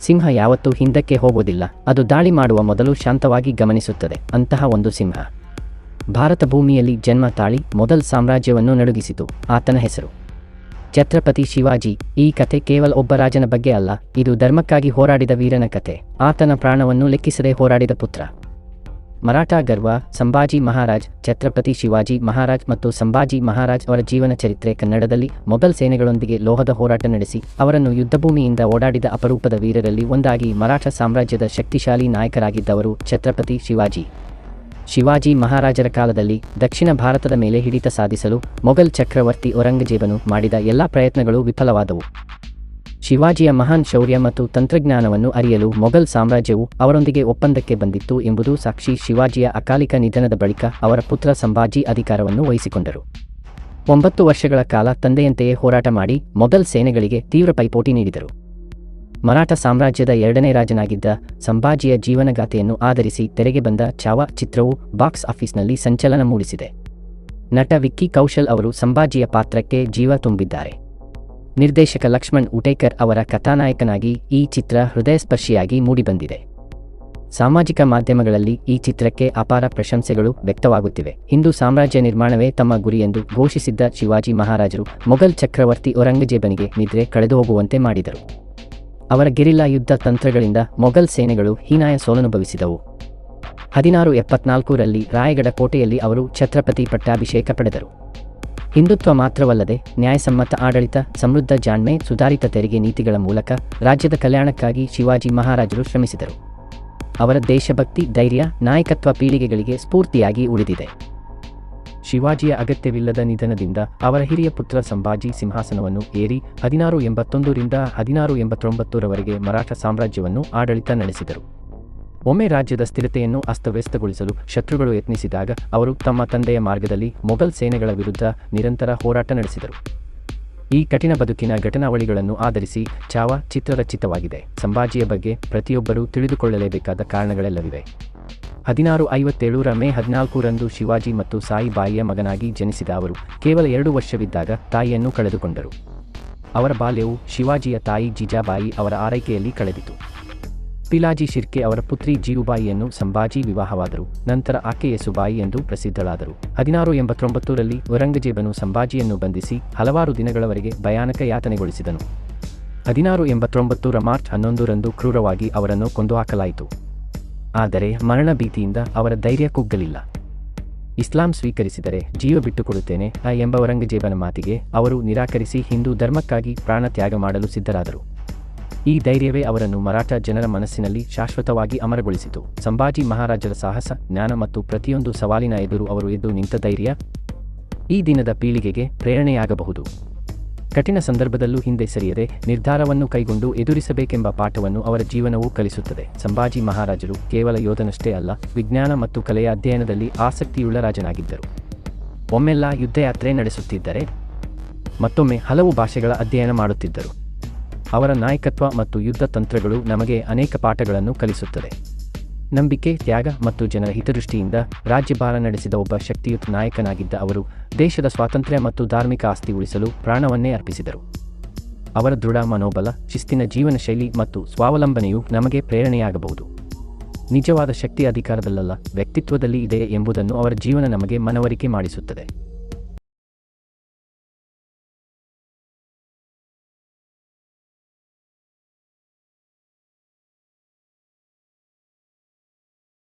ಸಿಂಹ ಯಾವತ್ತೂ ಹಿಂದಕ್ಕೆ ಹೋಗುವುದಿಲ್ಲ. ಅದು ದಾಳಿ ಮಾಡುವ ಮೊದಲು ಶಾಂತವಾಗಿ ಗಮನಿಸುತ್ತದೆ. ಅಂತಹ ಒಂದು ಸಿಂಹ. ಭಾರತ ಭೂಮಿಯಲ್ಲಿ ಜನ್ಮ ತಾಳಿ ಮೊದಲ್ ಸಾಮ್ರಾಜ್ಯವನ್ನು ನಡುಗಿಸಿತು. ಆತನ ಹೆಸರು. ಛತ್ರಪತಿ ಶಿವಾಜಿ. ಈ ಕತೆ ಕೇವಲ ಒಬ್ಬ ರಾಜನ ಬಗ್ಗೆ ಅಲ್ಲ, ಇದು ಧರ್ಮಕ್ಕಾಗಿ ಹೋರಾಡಿದ ವೀರನ ಕತೆ. ಆತನ ಪ್ರಾಣವನ್ನು ಲೆಕ್ಕಿಸದೆ ಹೋರಾಡಿದ ಪುತ್ರ. ಮರಾಠ ಗರ್ವ, ಸಂಭಾಜಿ ಮಹಾರಾಜ್, ಛತ್ರಪತಿ ಶಿವಾಜಿ ಮಹಾರಾಜ್ ಮತ್ತು ಸಂಭಾಜಿ ಮಹಾರಾಜ್ ಅವರ ಜೀವನ ಚರಿತ್ರೆ ಕನ್ನಡದಲ್ಲಿ ಮೊಘಲ್ ಸೇನೆಗಳೊಂದಿಗೆ ಲೋಹದ ಹೋರಾಟ ನಡೆಸಿ, ಅವರನ್ನು ಯುದ್ಧಭೂಮಿಯಿಂದ ಓಡಾಡಿದ ಅಪರೂಪದ ವೀರರಲ್ಲಿ ಒಂದಾಗಿ ಮರಾಠ ಸಾಮ್ರಾಜ್ಯದ ಶಕ್ತಿಶಾಲಿ ನಾಯಕರಾಗಿದ್ದವರು ಛತ್ರಪತಿ ಶಿವಾಜಿ. ಶಿವಾಜಿ ಮಹಾರಾಜರ ಕಾಲದಲ್ಲಿ ದಕ್ಷಿಣ ಭಾರತದ ಮೇಲೆ ಹಿಡಿತ ಸಾಧಿಸಲು ಮೊಘಲ್ ಚಕ್ರವರ್ತಿ ಔರಂಗಜೇಬನು ಮಾಡಿದ ಎಲ್ಲಾ ಪ್ರಯತ್ನಗಳು ವಿಫಲವಾದವು. ಶಿವಾಜಿಯ ಮಹಾನ್ ಶೌರ್ಯ ಮತ್ತು ತಂತ್ರಜ್ಞಾನವನ್ನು ಅರಿಯಲು ಮೊಘಲ್ ಸಾಮ್ರಾಜ್ಯವು ಅವರೊಂದಿಗೆ ಒಪ್ಪಂದಕ್ಕೆ ಬಂದಿತ್ತು ಎಂಬುದು ಸಾಕ್ಷಿ ಶಿವಾಜಿಯ ಅಕಾಲಿಕ ನಿಧನದ ಬಳಿಕ ಅವರ ಪುತ್ರ ಸಂಭಾಜಿ ಅಧಿಕಾರವನ್ನು ವಹಿಸಿಕೊಂಡರು. ಒಂಬತ್ತು ವರ್ಷಗಳ ಕಾಲ ತಂದೆಯಂತೆಯೇ ಹೋರಾಟ ಮಾಡಿ ಮೊಘಲ್ ಸೇನೆಗಳಿಗೆ ತೀವ್ರ ಪೈಪೋಟಿ ನೀಡಿದರು. ಮರಾಠ ಸಾಮ್ರಾಜ್ಯದ ಎರಡನೇ ರಾಜನಾಗಿದ್ದ ಸಂಭಾಜಿಯ ಜೀವನಗಾಥೆಯನ್ನು ಆಧರಿಸಿ ತೆರೆಗೆ ಬಂದ ಚಾವಾ ಚಿತ್ರವು ಬಾಕ್ಸ್ ಆಫೀಸ್ನಲ್ಲಿ ಸಂಚಲನ ಮೂಡಿಸಿದೆ. ನಟ ವಿಕ್ಕಿ ಕೌಶಲ್ ಅವರು ಸಂಭಾಜಿಯ ಪಾತ್ರಕ್ಕೆ ಜೀವ ತುಂಬಿದ್ದಾರೆ. ನಿರ್ದೇಶಕ ಲಕ್ಷ್ಮಣ್ ಉಟೇಕರ್ ಅವರ ಕಥಾನಾಯಕನಾಗಿ ಈ ಚಿತ್ರ ಹೃದಯಸ್ಪರ್ಶಿಯಾಗಿ ಮೂಡಿಬಂದಿದೆ. ಸಾಮಾಜಿಕ ಮಾಧ್ಯಮಗಳಲ್ಲಿ ಈ ಚಿತ್ರಕ್ಕೆ ಅಪಾರ ಪ್ರಶಂಸೆಗಳು ವ್ಯಕ್ತವಾಗುತ್ತಿವೆ. ಹಿಂದೂ ಸಾಮ್ರಾಜ್ಯ ನಿರ್ಮಾಣವೇ ತಮ್ಮ ಗುರಿಯೆಂದು ಘೋಷಿಸಿದ್ದ ಶಿವಾಜಿ ಮಹಾರಾಜರು ಮೊಘಲ್ ಚಕ್ರವರ್ತಿ ಔರಂಗಜೇಬನಿಗೆ ನಿದ್ರೆ ಕಳೆದು ಹೋಗುವಂತೆ ಮಾಡಿದರು. ಅವರ ಗೆರಿಲ್ಲಾ ಯುದ್ಧ ತಂತ್ರಗಳಿಂದ ಮೊಘಲ್ ಸೇನೆಗಳು ಹೀನಾಯ ಸೋಲನುಭವಿಸಿದವು. ಹದಿನಾರು ಎಪ್ಪತ್ನಾಲ್ಕರಲ್ಲಿ ರಾಯಗಢ ಕೋಟೆಯಲ್ಲಿ ಅವರು ಛತ್ರಪತಿ ಪಟ್ಟಾಭಿಷೇಕ ಪಡೆದರು. ಹಿಂದುತ್ವ ಮಾತ್ರವಲ್ಲದೆ ನ್ಯಾಯಸಮ್ಮತ ಆಡಳಿತ, ಸಮೃದ್ಧ ಜಾಣ್ಮೆ, ಸುಧಾರಿತ ತೆರಿಗೆ ನೀತಿಗಳ ಮೂಲಕ ರಾಜ್ಯದ ಕಲ್ಯಾಣಕ್ಕಾಗಿ ಶಿವಾಜಿ ಮಹಾರಾಜರು ಶ್ರಮಿಸಿದರು. ಅವರ ದೇಶಭಕ್ತಿ, ಧೈರ್ಯ, ನಾಯಕತ್ವ ಪೀಳಿಗೆಗಳಿಗೆ ಸ್ಫೂರ್ತಿಯಾಗಿ ಉಳಿದಿದೆ. ಶಿವಾಜಿಯ ಅಗತ್ಯವಿಲ್ಲದ ನಿಧನದಿಂದ ಅವರ ಹಿರಿಯ ಪುತ್ರ ಸಂಭಾಜಿ ಸಿಂಹಾಸನವನ್ನು ಏರಿ ಹದಿನಾರು ಎಂಬತ್ತೊಂದರಿಂದ ಹದಿನಾರು ಎಂಬತ್ತೊಂಬತ್ತರವರೆಗೆ ಮರಾಠ ಸಾಮ್ರಾಜ್ಯವನ್ನು ಆಡಳಿತ ನಡೆಸಿದರು. ಒಮ್ಮೆ ರಾಜ್ಯದ ಸ್ಥಿರತೆಯನ್ನು ಅಸ್ತವ್ಯಸ್ತಗೊಳಿಸಲು ಶತ್ರುಗಳು ಯತ್ನಿಸಿದಾಗ ಅವರು ತಮ್ಮ ತಂದೆಯ ಮಾರ್ಗದಲ್ಲಿ ಮೊಘಲ್ ಸೇನೆಗಳ ವಿರುದ್ಧ ನಿರಂತರ ಹೋರಾಟ ನಡೆಸಿದರು. ಈ ಕಠಿಣ ಬದುಕಿನ ಘಟನಾವಳಿಗಳನ್ನು ಆಧರಿಸಿ ಚಾವ ಚಿತ್ರರಚಿತವಾಗಿದೆ. ಸಂಭಾಜಿಯ ಬಗ್ಗೆ ಪ್ರತಿಯೊಬ್ಬರೂ ತಿಳಿದುಕೊಳ್ಳಲೇಬೇಕಾದ ಕಾರಣಗಳೆಲ್ಲವಿವೆ. ಹದಿನಾರು ಐವತ್ತೇಳರ ಮೇ ಹದಿನಾಲ್ಕರಂದು ಶಿವಾಜಿ ಮತ್ತು ಸಾಯಿಬಾಯಿಯ ಮಗನಾಗಿ ಜನಿಸಿದ ಅವರು ಕೇವಲ ಎರಡು ವರ್ಷವಿದ್ದಾಗ ತಾಯಿಯನ್ನು ಕಳೆದುಕೊಂಡರು. ಅವರ ಬಾಲ್ಯವು ಶಿವಾಜಿಯ ತಾಯಿ ಜಿಜಾಬಾಯಿ ಅವರ ಆರೈಕೆಯಲ್ಲಿ ಕಳೆದಿತು. ಪಿಲಾಜಿ ಶಿರ್ಕೆ ಅವರ ಪುತ್ರಿ ಜೀವುಬಾಯಿಯನ್ನು ಸಂಭಾಜಿ ವಿವಾಹವಾದರು. ನಂತರ ಆಕೆ ಸುಬಾಯಿ ಎಂದು ಪ್ರಸಿದ್ಧಳಾದರು. ಹದಿನಾರು ಎಂಬತ್ತೊಂಬತ್ತರಲ್ಲಿ ಔರಂಗಜೇಬನು ಸಂಭಾಜಿಯನ್ನು ಬಂಧಿಸಿ ಹಲವಾರು ದಿನಗಳವರೆಗೆ ಭಯಾನಕ ಯಾತನೆಗೊಳಿಸಿದನು. ಹದಿನಾರು ಎಂಬತ್ತೊಂಬತ್ತರ ಮಾರ್ಚ್ ಹನ್ನೊಂದರಂದು ಕ್ರೂರವಾಗಿ ಅವರನ್ನು ಕೊಂದುಹಾಕಲಾಯಿತು. ಆದರೆ ಮರಣ ಭೀತಿಯಿಂದ ಅವರ ಧೈರ್ಯ ಕುಗ್ಗಲಿಲ್ಲ. ಇಸ್ಲಾಂ ಸ್ವೀಕರಿಸಿದರೆ ಜೀವ ಬಿಟ್ಟುಕೊಡುತ್ತೇನೆ ಎಂಬ ಔರಂಗಜೇಬನ ಮಾತಿಗೆ ಅವರು ನಿರಾಕರಿಸಿ ಹಿಂದೂ ಧರ್ಮಕ್ಕಾಗಿ ಪ್ರಾಣ ತ್ಯಾಗ ಮಾಡಲು ಸಿದ್ಧರಾದರು. ಈ ಧೈರ್ಯವೇ ಅವರನ್ನು ಮರಾಠ ಜನರ ಮನಸ್ಸಿನಲ್ಲಿ ಶಾಶ್ವತವಾಗಿ ಅಮರಗೊಳಿಸಿತು. ಸಂಭಾಜಿ ಮಹಾರಾಜರ ಸಾಹಸ, ಜ್ಞಾನ ಮತ್ತು ಪ್ರತಿಯೊಂದು ಸವಾಲಿನ ಎದುರು ಅವರು ಎದ್ದು ನಿಂತ ಧೈರ್ಯ ಈ ದಿನದ ಪೀಳಿಗೆಗೆ ಪ್ರೇರಣೆಯಾಗಬಹುದು. ಕಠಿಣ ಸಂದರ್ಭದಲ್ಲೂ ಹಿಂದೆ ಸರಿಯದೆ ನಿರ್ಧಾರವನ್ನು ಕೈಗೊಂಡು ಎದುರಿಸಬೇಕೆಂಬ ಪಾಠವನ್ನು ಅವರ ಜೀವನವೂ ಕಲಿಸುತ್ತದೆ. ಸಂಭಾಜಿ ಮಹಾರಾಜರು ಕೇವಲ ಯೋಧನಷ್ಟೇ ಅಲ್ಲ, ವಿಜ್ಞಾನ ಮತ್ತು ಕಲೆಯ ಅಧ್ಯಯನದಲ್ಲಿ ಆಸಕ್ತಿಯುಳ್ಳ ರಾಜನಾಗಿದ್ದರು. ಒಮ್ಮೆಲ್ಲ ಯುದ್ಧಯಾತ್ರೆ ನಡೆಸುತ್ತಿದ್ದರೆ ಮತ್ತೊಮ್ಮೆ ಹಲವು ಭಾಷೆಗಳ ಅಧ್ಯಯನ ಮಾಡುತ್ತಿದ್ದರು. ಅವರ ನಾಯಕತ್ವ ಮತ್ತು ಯುದ್ಧ ತಂತ್ರಗಳು ನಮಗೆ ಅನೇಕ ಪಾಠಗಳನ್ನು ಕಲಿಸುತ್ತದೆ. ನಂಬಿಕೆ, ತ್ಯಾಗ ಮತ್ತು ಜನರ ಹಿತದೃಷ್ಟಿಯಿಂದ ರಾಜ್ಯಭಾರ ನಡೆಸಿದ ಒಬ್ಬ ಶಕ್ತಿಯುತ ನಾಯಕನಾಗಿದ್ದ ಅವರು ದೇಶದ ಸ್ವಾತಂತ್ರ್ಯ ಮತ್ತು ಧಾರ್ಮಿಕ ಆಸ್ತಿ ಉಳಿಸಲು ಪ್ರಾಣವನ್ನೇ ಅರ್ಪಿಸಿದರು. ಅವರ ದೃಢ ಮನೋಬಲ, ಶಿಸ್ತಿನ ಜೀವನ ಶೈಲಿ ಮತ್ತು ಸ್ವಾವಲಂಬನೆಯು ನಮಗೆ ಪ್ರೇರಣೆಯಾಗಬಹುದು. ನಿಜವಾದ ಶಕ್ತಿ ಅಧಿಕಾರದಲ್ಲಲ್ಲ ವ್ಯಕ್ತಿತ್ವದಲ್ಲಿ ಇದೆ ಎಂಬುದನ್ನು ಅವರ ಜೀವನ ನಮಗೆ ಮನವರಿಕೆ ಮಾಡಿಸುತ್ತದೆ.